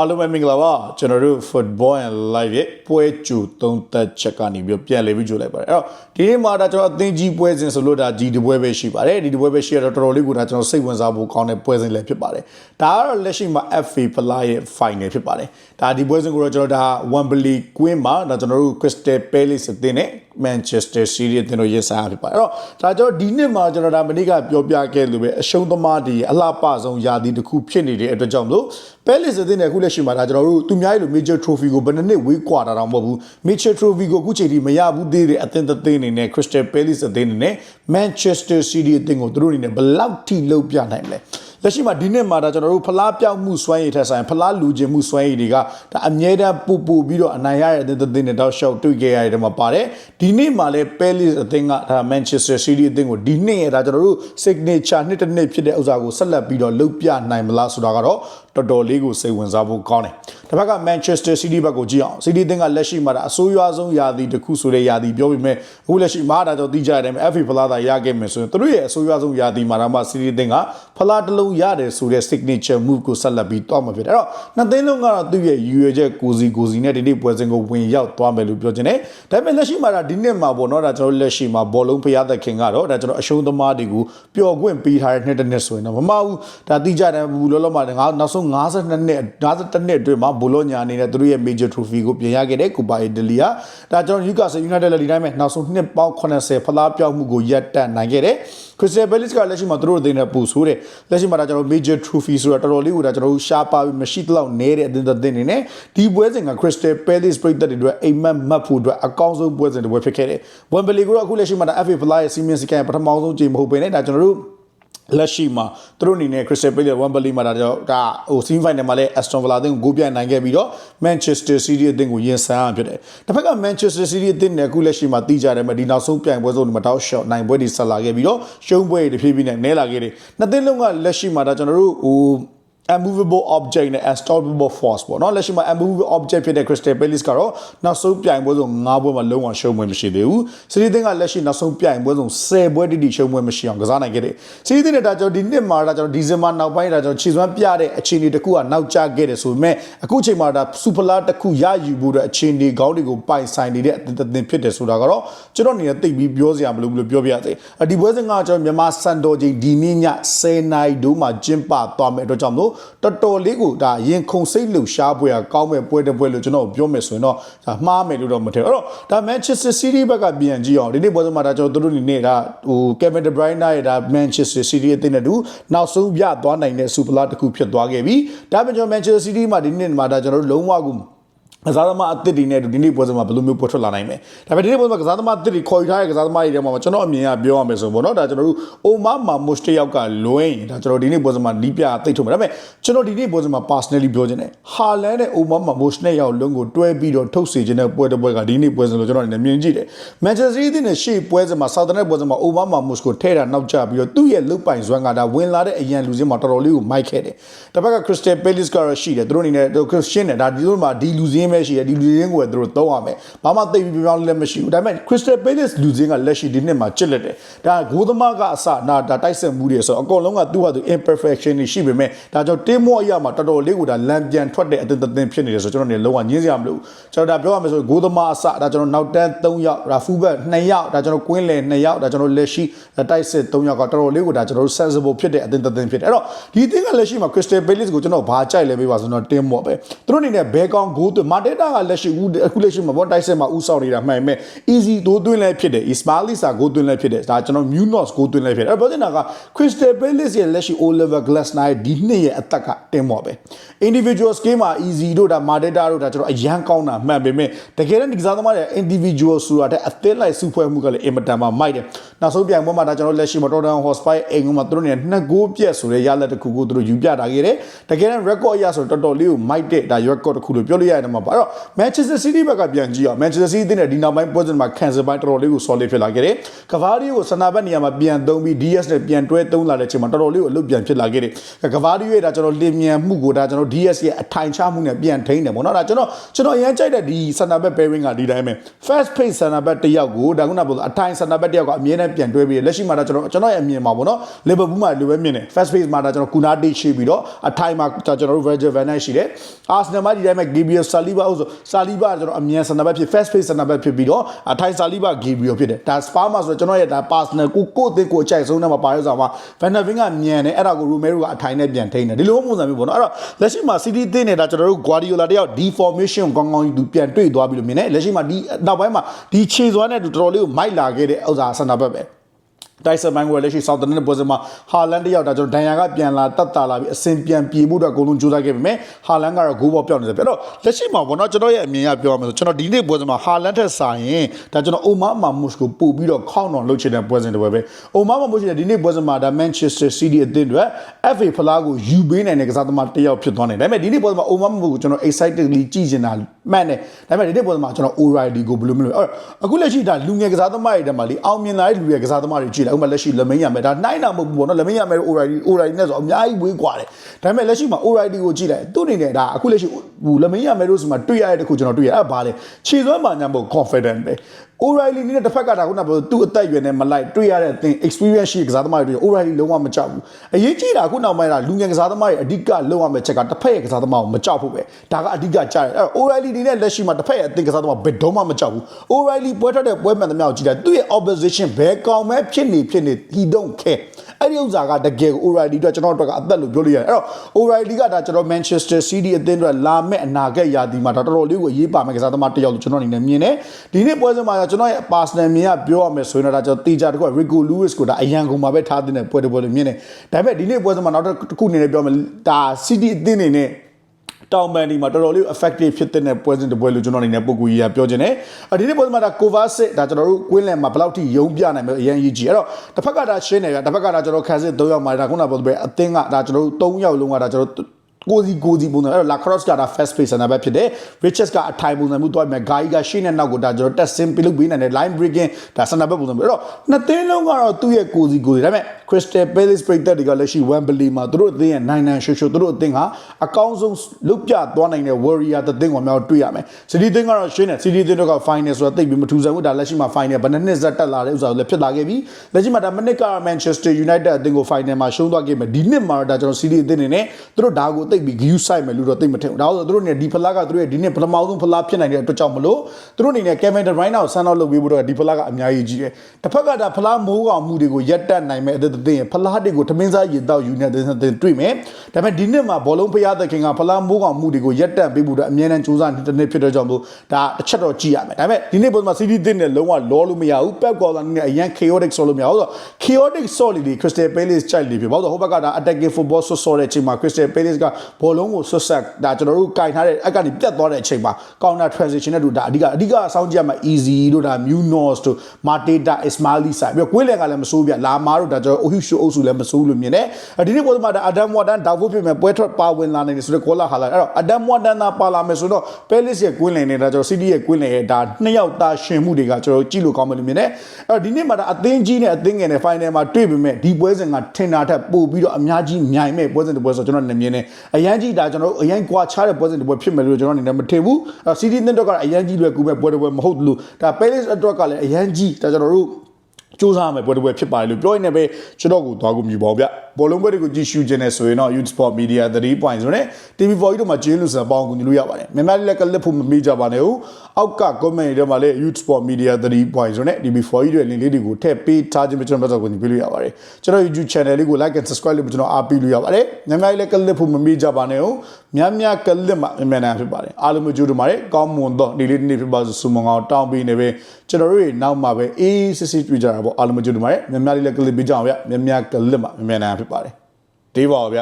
အားလုံးပဲမင်္ဂလာပါကျွန်တော်တို့ football and live ရဲ့ပွဲကြိုသုံးသက်ချက်ကနေပြီးပြန်လေပြီးကြိုလိုက်ပါတယ်အဲ့တော့ဒီနေ့မှာဒါကျွန်တော်အသင်းကြီးပွဲစဉ်ဆိုလို့ဒါဒီဒီပွဲပဲရှိပါတယ်ဒီဒီပွဲပဲရှိရတော့တော်တော်လေးကိုဒါကျွန်တော်စိတ်ဝင်စားဖို့ကောင်းတဲ့ပွဲစဉ်လည်းဖြစ်ပါတယ်ဒါကတော့လက်ရှိမှာ FA ဖလားရဲ့ final ဖြစ်ပါတယ်ဒါဒီပွဲစဉ်ကိုတော့ကျွန်တော်ဒါ Wembley Queen မှာဒါကျွန်တော်တို့ Crystal Palace အသင်းနဲ့ Manchester City အသင်းတို့ရင်ဆိုင်ရဖြစ်ပါတယ်အဲ့တော့ဒါကျွန်တော်ဒီနှစ်မှာကျွန်တော်ဒါမနေ့ကပြောပြခဲ့လို့ပဲအရှုံးသမားဒီအလှပဆုံးယာတီတစ်ခုဖြစ်နေတဲ့အတွက်ကြောင့်မလို့ Palace အသင်းနဲ့အခုလက်ရှိမှာဒါကျွန်တော်တို့သူများရဲ့လို Major Trophy ကိုဘယ်နှစ်နှစ်ဝေးကွာတာတော့မဟုတ်ဘူး Major Trophy ကိုအခုချိန်ထိမရဘူးသေးတဲ့အသင်းတစ်သင်းအနေနဲ့ Crystal Palace အသင်းအနေနဲ့ Manchester City အသင်းကိုသူတို့အနေနဲ့ဘယ်လောက်ထိလုပ်ပြနိုင်မလဲ လက်ရှိမှာဒီနှစ်မှာဒါကျွန်တော်တို့ဖလားပြောက်မှုစွမ်းရည်ထက်ဆိုင်ဖလားလူချင်းမှုစွမ်းရည်တွေကဒါအမြဲတမ်းပူပူပြီးတော့အနိုင်ရတဲ့အသင်းတစ်သင်းနဲ့တောက်လျှောက်တွေ့ခဲ့ရတဲ့မှာပါတယ်ဒီနေ့မှာလည်း Palace အသင်းကဒါ Manchester City အသင်းကိုဒီနေ့ရဒါကျွန်တော်တို့ signature နှစ်တစ်နှစ်ဖြစ်တဲ့ဥစ္စာကိုဆက်လက်ပြီးတော့လုပ်ပြနိုင်မလားဆိုတာကတော့တော်တော်လေးကိုစိတ်ဝင်စားဖို့ကောင်းတယ်။တစ်ဖက်က Manchester City ဘက်ကိုကြည့်အောင် City အသင်းကလက်ရှိမှာဒါအဆိုးရွားဆုံးယာတီတစ်ခုဆိုတဲ့ယာတီပြောပေမဲ့အခုလက်ရှိမှာဒါတော့သိကြရတယ် FA ဖလားသာရခဲ့မယ်ဆိုရင်သူတို့ရဲ့အဆိုးရွားဆုံးယာတီမှာဒါမှ City အသင်းကဖလားတစ်လုံးရတယ်ဆိုတဲ့ signature move ကိုဆက်လက်ပြီးတွားမှာဖြစ်တယ်။အဲ့တော့နှစ်သင်းလုံးကတော့သူ့ရဲ့ရည်ရွယ်ချက်ကိုစီကိုစီနဲ့ဒီနေ့ပွဲစဉ်ကိုဝင်ရောက်သွားမယ်လို့ပြောချင်တယ်။ဒါပေမဲ့လက်ရှိမှာဒါဒီနှစ်မှာပေါ့နော်ဒါကျွန်တော်လက်ရှိမှာဘောလုံးဖျားသက်ခင်ကတော့ဒါကျွန်တော်အရှုံးသမားတွေကိုပျော်ခွင့်ပေးထားတဲ့နှစ်တစ်နှစ်ဆိုရင်တော့မမဘူးဒါသိကြတယ်ဘူးလောလောမှာငါနောက်ဆုံး52နှစ်52နှစ်အတွင်းမှာဘောလုံးညာအနေနဲ့သူတို့ရဲ့ major trophy ကိုပြင်ရခဲ့တဲ့ကူပါအီတလီယာဒါကျွန်တော် Newcastle United လည်းဒီတိုင်းပဲနောက်ဆုံးနှစ်ပေါင်း80ဖလားပြောက်မှုကိုရပ်တန့်နိုင်ခဲ့တယ် Crystal Palace ကလက်ရှိမှာသူတို့အသင်းနဲ့ပူဆိုးတယ်လက်ရှိမှာဒါကျွန်တော် major trophy ဆိုတာတော်တော်လေးကိုဒါကျွန်တော်တို့ရှားပါပြီးမရှိတလောက်နဲတဲ့အသင်းတစ်သင်းနေနဲ့ဒီပွဲစဉ်က Crystal Palace ပြည်သက်တွေအတွက်အိမ်မက်မတ်ဖို့အတွက်အကောင်းဆုံးပွဲစဉ်တစ်ပွဲဖြစ်ခဲ့တယ် Wembley ကိုတော့အခုလက်ရှိမှာဒါ FA Fly ရဲ့စီမင်းစကန်ပထမဆုံးချိန်မဟုတ်ဘဲနဲ့ဒါကျွန်တော်တို့ လက်ရှိမှာသူတို့အနေနဲ့ Crystal Palace Wembley မှာဒါတော့ဒါဟို semi final မှာလည်း Aston Villa အသင်းကိုဂိုးပြိုင်နိုင်ခဲ့ပြီးတော့ Manchester City အသင်းကိုရင်ဆိုင်ရဖြစ်တယ်။တစ်ဖက်က Manchester City အသင်းနဲ့အခုလက်ရှိမှာတီးကြတယ်မှာဒီနောက်ဆုံးပြိုင်ပွဲဆုံးဒီမှာတောက်ရှော့နိုင်ပွဲတွေဆက်လာခဲ့ပြီးတော့ရှုံးပွဲတွေတဖြည်းဖြည်းနဲ့နဲလာခဲ့တယ်။နှစ်သင်းလုံးကလက်ရှိမှာဒါကျွန်တော်တို့ဟို unmovable object နဲ့ unstoppable force ပေါ့နော်လက်ရှိမှာ unmovable object ဖြစ်တဲ့ Crystal Palace ကတော့နောက်ဆုံးပြိုင်ပွဲဆုံး၅ပွဲမှာလုံးဝရှုံးပွဲမရှိသေးဘူး။ City သင်းကလက်ရှိနောက်ဆုံးပြိုင်ပွဲဆုံး10ပွဲတိတိရှုံးပွဲမရှိအောင်ကစားနိုင်ခဲ့တယ်။ City သင်းနဲ့ဒါကျွန်တော်ဒီနှစ်မှာဒါကျွန်တော်ဒီဇင်ဘာနောက်ပိုင်းဒါကျွန်တော်ခြေစွမ်းပြတဲ့အခြေအနေတစ်ခုကနောက်ကျခဲ့တယ်ဆိုပေမဲ့အခုချိန်မှာဒါစူပလာတစ်ခုရယူဖို့တဲ့အခြေအနေကောင်းတွေကိုပိုင်ဆိုင်နေတဲ့အသင်းတစ်သင်းဖြစ်တယ်ဆိုတာကတော့ကျွန်တော်အနေနဲ့သိပြီးပြောစရာမလိုဘူးလို့ပြောပြရစေ။ဒီပွဲစဉ်ကကျွန်တော်မြန်မာစံတော်ချိန်ဒီနေ့ည10:00နာရီဒိုးမှာကျင်းပသွားမယ်အတွက်ကြောင့်မို့တော်တော်လေးကိုဒါရင်ခုန်စိတ်လှူရှားပွဲကကောင်းမဲ့ပွဲတစ်ပွဲလို့ကျွန်တော်ပြောမယ်ဆိုရင်တော့ဒါမှားမယ်လို့တော့မထင်ဘူးအဲ့တော့ဒါ Manchester City ဘက်ကပြန်ကြည့်အောင်ဒီနေ့ပွဲစဉ်မှာဒါကျွန်တော်တို့အနေနဲ့ဒါဟို Kevin De Bruyne ရဲ့ဒါ Manchester City အသင်းနဲ့တူနောက်ဆုံးပြသွားနိုင်တဲ့ Super League တစ်ခုဖြစ်သွားခဲ့ပြီဒါပေမဲ့ကျွန်တော် Manchester City မှာဒီနေ့မှာဒါကျွန်တော်တို့လုံးဝကို ကစားသမားအသစ်တွေနဲ့ဒီနေ့ပွဲစဉ်မှာဘယ်လိုမျိုးပေါ်ထွက်လာနိုင်မလဲဒါပေမဲ့ဒီနေ့ပွဲစဉ်မှာကစားသမားအသစ်တွေခေါ်ယူထားတဲ့ကစားသမားတွေထဲမှာကျွန်တော်အမြင်ကပြောရမယ်ဆိုပေါ့နော်ဒါကျွန်တော်တို့အိုမာမာမုရှ်တယောက်ကလွင်ဒါကျွန်တော်ဒီနေ့ပွဲစဉ်မှာနီးပြသိထုတ်မှာဒါပေမဲ့ကျွန်တော်ဒီနေ့ပွဲစဉ်မှာ personally ပြောချင်တယ်ဟာလန်နဲ့အိုမာမာမုရှ်နဲ့ရောက်လုံးကိုတွဲပြီးတော့ထုတ်စေခြင်းတဲ့ပွဲတစ်ပွဲကဒီနေ့ပွဲစဉ်လို့ကျွန်တော်အနေနဲ့မြင်ကြည့်တယ် Manchester City နဲ့ရှေ့ပွဲစဉ်မှာ Southampton ပွဲစဉ်မှာအိုမာမာမုရှ်ကိုထဲတာနောက်ကျပြီးတော့သူ့ရဲ့လုတ်ပိုင်စွမ်းကဒါဝင်လာတဲ့အရန်လူစင်းမှာတော်တော်လေးကိုမိုက်ခဲ့တယ်တစ်ဖက်က Crystal Palace ကတော့ရှိတယ်သူတို့အနေနဲ့သူရှင်းတယ်ဒါဒီလိုမှာဒီလူစင်းပဲရှိတယ်ဒီလူစင်းကိုသူတို့သုံးရမယ်ဘာမှသိပ်ပြီးပြောင်းလဲမရှိဘူးဒါပေမဲ့ Crystal Palace လူစင်းကလက်ရှိဒီနှစ်မှာချစ်လက်တယ်ဒါဂိုးသမားကအစနာဒါတိုက်ဆက်မှုတွေဆိုတော့အကုန်လုံးကသူ့ဟာသူ imperfection တွေရှိပေမဲ့ဒါကြောင့် team work အရာမှာတော်တော်လေးကိုဒါလမ်းပြန်ထွက်တဲ့အသင်းသင်းဖြစ်နေတယ်ဆိုတော့ကျွန်တော်နေလုံးဝညင်းစရာမလိုဘူးကျွန်တော်ဒါပြောရမယ်ဆိုဂိုးသမားအစဒါကျွန်တော်နောက်တန်း3ယောက်ဒါ fullback 2ယောက်ဒါကျွန်တော်ကွင်းလယ်2ယောက်ဒါကျွန်တော်လက်ရှိတိုက်စစ်3ယောက်ကတော်တော်လေးကိုဒါကျွန်တော်တို့ sensible ဖြစ်တဲ့အသင်းသင်းဖြစ်တယ်အဲ့တော့ဒီအသင်းကလက်ရှိမှာ Crystal Palace ကိုကျွန်တော်ဘာကြိုက်လဲပေးပါဆိုတော့ team work ပဲသူတို့အနေနဲ့ဘဲကောင်းဂိုးသွင်းမာတေတာကလက်ရှိအခုလက်ရှိမှာဘောတိုက်စစ်မှာဥဆောင်နေတာမှန်မဲ့ easy ဒိုးသွင်းလဲဖြစ်တယ် Ismaili Sa ဂိုးသွင်းလဲဖြစ်တယ်ဒါကျွန်တော် Munoz ဂိုးသွင်းလဲဖြစ်တယ်အဲ့တော့ပြောနေတာက Crystal Palace ရဲ့လက်ရှိ Oliver Glasner ရဲ့ဒီနှစ်ရဲ့အသက်က team work ပဲ individual scale မှာ easy တို့ဒါ Mateta တို့ဒါကျွန်တော်အရန်ကောင်းတာမှန်ပေမဲ့တကယ်တမ်းဒီကစားသမားတွေ individual ဆိုတာတဲ့အသင်းလိုက်စုဖွဲ့မှုကလည်းအင်မတန်မှမိုက်တယ်နောက်ဆုံးပြိုင်ပွဲမှာဒါကျွန်တော်လက်ရှိမှာ Tottenham Hotspur အိမ်ကမှာသူတို့နေနှစ်ဂိုးပြက်ဆိုတဲ့ရလက်တစ်ခုကိုသူတို့ယူပြတာခဲ့တယ်တကယ်တမ်း record အရဆိုတော့တော်တော်လေးကိုမိုက်တဲ့ဒါ record တစ်ခုလို့ပြောလို့ရတယ်မှာပါပါအဲ့တော့ Manchester City ဘက်ကပြန်ကြည့်အောင် Manchester City တဲ့ဒီနောက်ပိုင်းပွဲစဉ်မှာ cancel ပိုင်းတော်တော်လေးကို solid ဖြစ်လာခဲ့တယ်ကဘာဒီကိုစနာဘက်နေရာမှာပြန်သုံးပြီး DS နဲ့ပြန်တွဲသုံးလာတဲ့အချိန်မှာတော်တော်လေးကိုအလုပ်ပြန်ဖြစ်လာခဲ့တယ်ကဘာဒီရဲ့ဒါကျွန်တော်လင်မြန်မှုကိုဒါကျွန်တော် DS ရဲ့အထိုင်ချမှုနဲ့ပြန်ထိန်းတယ်ပေါ့နော်ဒါကျွန်တော်ကျွန်တော်အရင်ကြိုက်တဲ့ဒီစနာဘက် pairing ကဒီတိုင်းပဲ first pace စနာဘက်တစ်ယောက်ကိုဒါခုနကပြောအထိုင်စနာဘက်တစ်ယောက်ကအမြဲတမ်းပြန်တွဲပြီးလက်ရှိမှာဒါကျွန်တော်ကျွန်တော်ရဲ့အမြင်မှာပေါ့နော် Liverpool မှာလိုပဲမြင်တယ် first pace မှာဒါကျွန်တော်ကူနာတိရှိပြီးတော့အထိုင်မှာကျွန်တော်တို့ Virgil van Dijk ရှိတယ် Arsenal မှာဒီတိုင်းပဲ Gabriel Saliba ဆို Saliba ကျွန်တော်အမြင်စနာဘက်ဖြစ် first pace စနာဘက်ဖြစ်ပြီးတော့အထိုင် Saliba Gabriel ဖြစ်တယ်ဒါ Spa မှာဆိုကျွန်တော်ရဲ့ဒါ personal ကိုကိုအသစ်ကိုအကြိုက်ဆုံးနဲ့မှာပါရဆောင်မှာ Van der Ven ကမြန်တယ်အဲ့ဒါကို Romero ကအထိုင်နဲ့ပြန်ထိန်းတယ်ဒီလိုပုံစံမျိုးပေါ့နော်အဲ့တော့လက်ရှိမှာ City သင်းနေတာကျွန်တော်တို့ Guardiola တယောက် deformation ကိုကောင်းကောင်းသူပြန်တွေ့သွားပြီးလို့မြင်တယ်လက်ရှိမှာဒီနောက်ပိုင်းမှာဒီခြေစွမ်းနဲ့တော်တော်လေးကိုမိုက်လာခဲ့တဲ့ဥစ္စာစနာဘက်ပဲ တိုက်ဆန်ဘန်ကိုလက်ရှိ Southern နဲ့ပွဲစဉ်မှာဟာလန်တယောက်ဒါကျွန်တော်ဒန်ယာကပြန်လာတက်တာလာပြီးအစင်ပြန်ပြေဖို့အတွက်အကုန်လုံးကြိုးစားခဲ့ပေမဲ့ဟာလန်ကတော့ဂိုးဘောပြောင်းနေတယ်ပြတော့လက်ရှိမှာဘောနော်ကျွန်တော်ရဲ့အမြင်အရပြောရမယ်ဆိုကျွန်တော်ဒီနေ့ပွဲစဉ်မှာဟာလန်ထက်စာရင်ဒါကျွန်တော်အိုမာမာမုစ်ကိုပို့ပြီးတော့ခေါင်းတော်လှုပ်ချင်တဲ့ပွဲစဉ်တွေပဲပဲအိုမာမာမုစ်ရဲ့ဒီနေ့ပွဲစဉ်မှာဒါ Manchester City အသင်းတွေ FA ဖလားကိုယူပေးနိုင်တဲ့ကစားသမားတစ်ယောက်ဖြစ်သွားတယ်ဒါပေမဲ့ဒီနေ့ပွဲစဉ်မှာအိုမာမာမုစ်ကိုကျွန်တော် excitedly ကြည့်နေတာမှန်တယ်ဒါပေမဲ့ဒီနေ့ပွဲစဉ်မှာကျွန်တော် O'Reilly ကိုဘယ်လိုမလို့အဲ့အခုလက်ရှိဒါလူငယ်ကစားသမားတွေတက်မှာလေအောင်မြင်လာတဲ့လူငယ်ကစားသမားတွေကြည့်လဥပမာလက်ရှိလမင်းရမယ်ဒါနှိုင်းတာမဟုတ်ဘူးပေါ့နော်လမင်းရမယ် O'Reilly O'Reilly နဲ့ဆိုအများကြီးဝေးกว่าတယ်ဒါပေမဲ့လက်ရှိမှာ O'Reilly ကိုကြည့်လိုက်သူ့အနေနဲ့ဒါအခုလက်ရှိဟိုလမင်းရမယ်တို့ဆိုမှတွေ့ရတဲ့တခုကျွန်တော်တွေ့ရအဲ့ဘာလဲခြေစွမ်းမှညာမဟုတ် confident ပဲ O'Reilly နဲ့တစ်ဖက်ကဒါခုနကပြောသူ့အသက်အရွယ်နဲ့မလိုက်တွေ့ရတဲ့အသင် experience ရှိကစားသမားတွေတွေ့ O'Reilly လုံးဝမကြောက်ဘူးအရေးကြီးတာခုနောက်ပိုင်းကလူငယ်ကစားသမားတွေအဓိကလုံးဝမဲ့ချက်ကတစ်ဖက်ရဲ့ကစားသမားကိုမကြောက်ဖို့ပဲဒါကအဓိကကြားတယ်အဲ့တော့ O'Reilly ဒီနဲ့လက်ရှိမှာတစ်ဖက်ရဲ့အသင်ကစားသမားဘယ်တော့မှမကြောက်ဘူး O'Reilly ပွဲထွက်တဲ့ပွဲမှန်သမျှကိုကြည့်တာသူ့ရဲ့ opposition ဘယ်ကောင်မဲဖြစ်နေဖြစ်နေ he don't care အဲ့ဒီဥစ္စာကတကယ်ကို O'Reilly အတွက်ကျွန်တော်တို့ကအသက်လို့ပြောလို့ရတယ်အဲ့တော့ O'Reilly ကဒါကျွန်တော် Manchester City အသင်းအတွက်လာမဲ့အနာဂတ်ရာသီမှာဒါတော်တော်လေးကိုအရေးပါမဲ့ကစားသမားတစ်ယောက်လို့ကျွန်တော်အနေနဲ့မြင်တယ်ဒီနေ့ပွဲစဉ်မှာကျွန်တော်ရဲ့ personal မြင်ရပြောရမယ်ဆိုရင်တော့ဒါကျွန်တော်တေချာတကွ Rico Lewis ကိုဒါအရန်ကုန်မှာပဲထားတဲ့ပွဲတစ်ပွဲလို့မြင်တယ်ဒါပေမဲ့ဒီနေ့ပွဲစဉ်မှာနောက်တစ်ခုအနေနဲ့ပြောမယ်ဒါ City အသင်းအနေနဲ့ တောင်ပန်ဒီမှာတော်တော်လေး effective ဖြစ်တဲ့ပွဲစဉ်တစ်ပွဲလို့ကျွန်တော်အနေနဲ့ပုံကူကြီးကပြောချင်တယ်။အဲဒီနေ့ပွဲမှာဒါ Kovacic ဒါကျွန်တော်တို့ကွင်းလန်မှာဘယ်လောက်ထိယုံပြနိုင်မလဲအရင်ကြီးကြည့်။အဲ့တော့တစ်ဖက်ကဒါရှင်းနေရတစ်ဖက်ကဒါကျွန်တော်ခန်းစစ်၃ယောက်မှာဒါခုနကပြောတဲ့အသင်းကဒါကျွန်တော်တို့၃ယောက်လုံးကဒါကျွန်တော်ကိုစီကိုစီပုံစံအဲ့တော့ La Cross ကဒါ first place ဆန္ဒပဲဖြစ်တယ် Richards ကအထိုင်ပုံစံမျိုးတွားမယ် Guy ကရှေ့နဲ့နောက်ကိုဒါကျွန်တော်တက်ဆင်းပြလုပ်ပေးနိုင်တယ် line breaking ဒါဆန္ဒပဲပုံစံမျိုးအဲ့တော့နှစ်သင်းလုံးကတော့သူ့ရဲ့ကိုစီကိုစီဒါပေမဲ့ Crystal Palace ပြည်သက်တွေကလက်ရှိ Wembley မှာသူတို့အသင်းရဲ့နိုင်နိုင်ရှုပ်ရှုပ်သူတို့အသင်းဟာအကောင်းဆုံးလုတ်ပြသွားနိုင်တဲ့ Warrior တဲ့သင်းကိုများတွေ့ရမယ် City သင်းကတော့ရှင်းတယ် City သင်းတို့က final ဆိုတာသိပြီးမထူဆန်ဘူးဒါလက်ရှိမှာ final ဘယ်နှစ်နှစ်ဆက်တက်လာတဲ့ဥစ္စာကိုလည်းဖြစ်လာခဲ့ပြီလက်ရှိမှာဒါမနစ်က Manchester United အသင်းကို final မှာရှုံးသွားခဲ့မယ်ဒီနှစ်မှာတော့ဒါကျွန်တော် City အသင်းနေနဲ့သူတို့ဒါကိုသိပြီး view side မယ်လို့တော့သိမထင်ဘူးဒါဆိုသူတို့နေဒီဖလားကသူတို့ရဲ့ဒီနှစ်ပထမဆုံးဖလားဖြစ်နိုင်တဲ့အတွက်ကြောင့်မလို့သူတို့အနေနဲ့ Kevin De Bruyne ကိုဆန်းတော့လုပ်ပြီးဖို့တော့ဒီဖလားကအများကြီးကြီးတယ်တစ်ဖက်ကဒါဖလားမိုးကောင်မှုတွေကိုရက်တက်နိုင်မဲ့အသက်သင်းရဲ့ဖလားတွေကိုထမင်းစားရည်တောက်ယူနေတဲ့သင်းတွေ့မယ်ဒါပေမဲ့ဒီနှစ်မှာဘောလုံးဖျားသခင်ကဖလားမိုးကောင်မှုတွေကိုရက်တက်ပေးဖို့တော့အမြဲတမ်းစူးစမ်းနေတဲ့နှစ်ဖြစ်တဲ့ကြောင့်မို့ဒါတစ်ချက်တော့ကြည့်ရမယ်ဒါပေမဲ့ဒီနေ့ပုံမှာ City သင်းနဲ့လုံးဝလောလို့မရဘူး Pep Guardiola နဲ့အရန် chaotic ဆိုလို့မရဘူးဆိုတော့ chaotic ဆော့လီဒီ Crystal Palace ကြိုက်လိဖြစ်ဘာလို့ဟိုဘက်ကဒါ attacking football ဆော့ဆော့တဲ့အချိန်မှာ Crystal Palace ကဘောလုံးကိုဆွတ်ဆက်ဒါကျွန်တော်တို့ကင်ထားတဲ့အက်ကနေပြတ်သွားတဲ့အချိန်မှာ counter transition နဲ့တို့ဒါအဓိကအဓိကအဆောင်ကြည့်ရမှာ easy တို့ဒါ Munoz တို့ Mateta Ismaili ဆိုင်ပြီးတော့ကွေးလန်ကလည်းမစိုးပြလာမားတို့ဒါကျွန်တော် Ohu Show အုပ်စုလည်းမစိုးလို့မြင်တယ်ဒီနေ့ပေါ်မှာဒါ Adam Warden တောက်ဖို့ဖြစ်မယ်ပွဲထွက်ပါဝင်လာနေတယ်ဆိုတော့ call ဟာလာအဲ့တော့ Adam Warden သာပါလာမယ်ဆိုတော့ Palace ရဲ့ကွင်းလန်နဲ့ဒါကျွန်တော် City ရဲ့ကွင်းလန်ရဲ့ဒါနှစ်ယောက်သားရှင်မှုတွေကကျွန်တော်ကြည့်လို့ကောင်းမယ်လို့မြင်တယ်အဲ့တော့ဒီနေ့မှာဒါအသင်းကြီးနဲ့အသင်းငယ်နဲ့ final မှာတွေ့ပေမဲ့ဒီပွဲစဉ်ကထင်တာထက်ပိုပြီးတော့အများကြီးမြိုင်မဲ့ပွဲစဉ်တစ်ပွဲဆိုကျွန်တော်နေမြင်တယ်အရန်ကြီးဒါကျွန်တော်အရန်ကွာခြားတဲ့ပွဲစဉ်တစ်ပွဲဖြစ်မယ်လို့ကျွန်တော်အနေနဲ့မထင်ဘူးအဲ့ City သင်းတော့ကအရန်ကြီးတွေကူမဲ့ပွဲတစ်ပွဲမဟုတ်ဘူးဒါ Palace အတွက်ကလည်းအရန်ကြီးဒါကျွန်တော်တို့ စူးစမ်းရမယ်ပွဲတစ်ပွဲဖြစ်ပါတယ်လို့ပြောရင်းနဲ့ပဲကျွန်တော်ကိုသွားကိုမြည်ပါဗျဘောလုံးပွဲတွေကိုကြည့်ရှုခြင်းနဲ့ဆိုရင်တော့ Youth Sport Media 3 point ဆိုနဲ့ TV4 ကြီးတို့မှာကျေးလူစံပေါင်းကူညီလို့ရပါတယ်မြန်မာလက်ကလစ်ဖို့မမေ့ကြပါနဲ့ဟုတ်အောက်က comment တွေမှာလည်း Youth Sport Media 3 point ဆိုနဲ့ TV4 ကြီးတွေ link လေးတွေကိုထည့်ပေးထားခြင်းပဲကျွန်တော်ပတ်သက်ကူညီပေးလို့ရပါတယ်ကျွန်တော် YouTube channel လေးကို like and subscribe လုပ်ပြီးကျွန်တော်အားပေးလို့ရပါတယ်မြန်မာလက်ကလစ်ဖို့မမေ့ကြပါနဲ့ဟုတ်များများကလစ်မှာအမှန်တန်ဖြစ်ပါတယ်အားလုံးကြိုးတို့ပါတယ်ကောင်းမွန်တော့ဒီလေးနေ့ဖြစ်ပါစုမငေါတောင်းပေးနေပဲကျွန်တော်တို့နောက်မှာပဲအေးစစ်စစ်တွေ့ကြတာပေါ့အားလုံးကြိုးတို့ပါတယ်များများလေးလက်ကလစ်ပေးကြအောင်ဗျများများကလစ်မှာအမှန်တန်ဖြစ်ပါတယ်ဒီပါဗျ